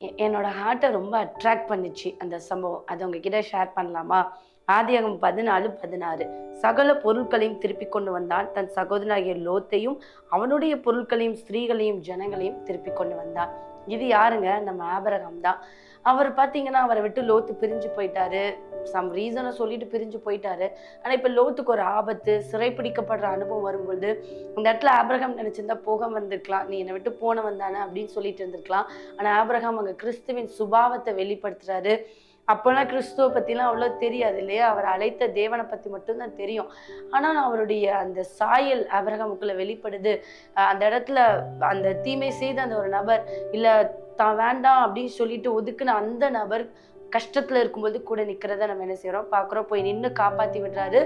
எ- என்னோட ஹார்ட்டை ரொம்ப அட்ராக்ட் பண்ணிச்சு அந்த சம்பவம். அதை உங்ககிட்ட ஷேர் பண்ணலாமா? ஆதியகம் பதினாலு பதினாறு. சகல பொருட்களையும் திருப்பி கொண்டு வந்தான் தன் சகோதரனாகிய லோத்தையும் அவனுடைய பொருட்களையும் ஸ்திரீகளையும் ஜனங்களையும் திருப்பி கொண்டு வந்தான் இது யாருங்க? நம்ம ஆபரகம் தான் அவர் பார்த்தீங்கன்னா அவரை விட்டு லோத்து பிரிஞ்சு போயிட்டாரு. சம் ரீசனை சொல்லிட்டு பிரிஞ்சு போயிட்டாரு. ஆனால் இப்போ லோத்துக்கு ஒரு ஆபத்து சிறைப்பிடிக்கப்படுற அனுபவம் வரும்பொழுது இந்த இடத்துல ஆப்ரஹாம் நினைச்சிருந்தா போக வந்திருக்கலாம் நீ என்னை விட்டு போனவன் தானே அப்படின்னு சொல்லிட்டு இருந்திருக்கலாம். ஆனால் ஆபிரகாம் அங்கே கிறிஸ்துவின் சுபாவத்தை வெளிப்படுத்துறாரு. அப்போல்லாம் கிறிஸ்துவ பற்றிலாம் அவ்வளோ தெரியாது இல்லையா? அவர் அழைத்த தேவனை பற்றி மட்டும்தான் தெரியும். ஆனால் அவருடைய அந்த சாயல் ஆபிரகாமுக்குள்ள வெளிப்படுது. அந்த இடத்துல அந்த தீமை செய்த அந்த ஒரு நபர் இல்லை தான் வேண்டாம் அப்படின்னு சொல்லிட்டு ஒதுக்குன அந்த நபர் கஷ்டத்துல இருக்கும்போது கூட நிக்கிறத நம்ம என்ன செய்கிறோம் பாக்குறோம். போய் நின்று காப்பாத்தி விடுறாரு.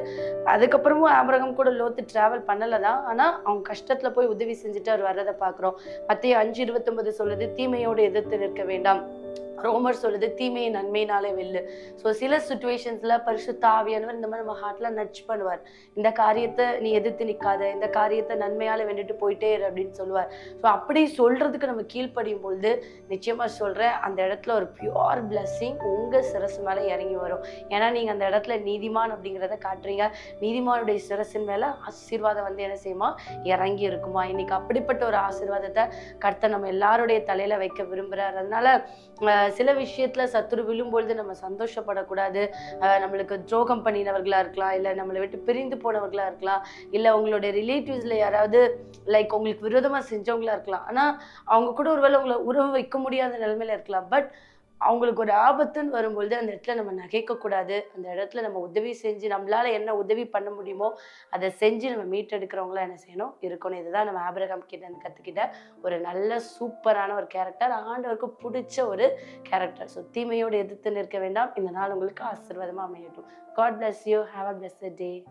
அதுக்கப்புறமும் ஆபரகம் கூட லோத்து டிராவல் பண்ணலை தான். ஆனா அவங்க கஷ்டத்துல போய் உதவி செஞ்சுட்டு அவர் வர்றதை பாக்குறோம். மத்திய அஞ்சு இருபத்தொன்பது சொல்லுது தீமையோடு எதிர்த்து நிற்க வேண்டாம். ரோமர் சொல்லுது தீமையை நன்மையினாலே வெல்லு. ஸோ சில சுச்சுவேஷன்ஸ்ல பரிசுத்த ஆவியானவர் இந்த மாதிரி நம்ம ஹார்ட்ல நட்ச் பண்ணுவார். இந்த காரியத்தை நீ எதிர்த்து நிற்காத இந்த காரியத்தை நன்மையால வென்றுட்டு போயிட்டே இரு அப்படின்னு சொல்லுவார். ஸோ அப்படி சொல்றதுக்கு நம்ம கீழ்ப்படியும் பொழுது நிச்சயமா சொல்றேன் அந்த இடத்துல ஒரு பியூர் பிளஸ்ஸிங் உங்க சிரசு மேல இறங்கி வரும். ஏன்னா நீங்க அந்த இடத்துல நீதிமான் அப்படிங்கிறத காட்டுறீங்க. நீதிமானுடைய சிரசின் மேல ஆசீர்வாதம் வந்து என்ன செய்யுமா? இறங்கி இருக்குமா? இன்னைக்கு அப்படிப்பட்ட ஒரு ஆசீர்வாதத்தை கர்த்தர் நம்ம எல்லாருடைய தலையில வைக்க விரும்புறாரு. அதனால சில விஷயத்துல சத்துரு விழும்பொழுது நம்ம சந்தோஷப்படக்கூடாது. நம்மளுக்கு துரோகம் பண்ணினவர்களா இருக்கலாம் இல்லை நம்மளை விட்டு பிரிந்து போனவர்களா இருக்கலாம் இல்லை உங்களுடைய ரிலேட்டிவ்ஸ்ல யாராவது லைக் உங்களுக்கு விரோதமா செஞ்சவங்களா இருக்கலாம். ஆனா அவங்க கூட ஒருவேளை உங்களை உறவு வைக்க முடியாத நிலைமையில இருக்கலாம். பட் அவங்களுக்கு ஒரு ஆபத்துன்னு வரும்பொழுது அந்த இடத்துல நம்ம நகைக்கக்கூடாது. அந்த இடத்துல நம்ம உதவி செஞ்சு நம்மளால என்ன உதவி பண்ண முடியுமோ அதை செஞ்சு நம்ம மீட்டெடுக்கிறவங்களா என்ன செய்யணும்? இருக்கணும். இதுதான் நம்ம ஆபிரகாம் கிட்ட கற்றுக்கிட்ட கத்துக்கிட்ட ஒரு நல்ல சூப்பரான ஒரு கேரக்டர் ஆண்டவருக்கு பிடிச்ச ஒரு கேரக்டர் ஸோ தீமையோடு எதிர்த்து நிற்க வேண்டாம். இந்த நாள் உங்களுக்கு ஆசீர்வாதமா அமையட்டும். God bless you have a blessed day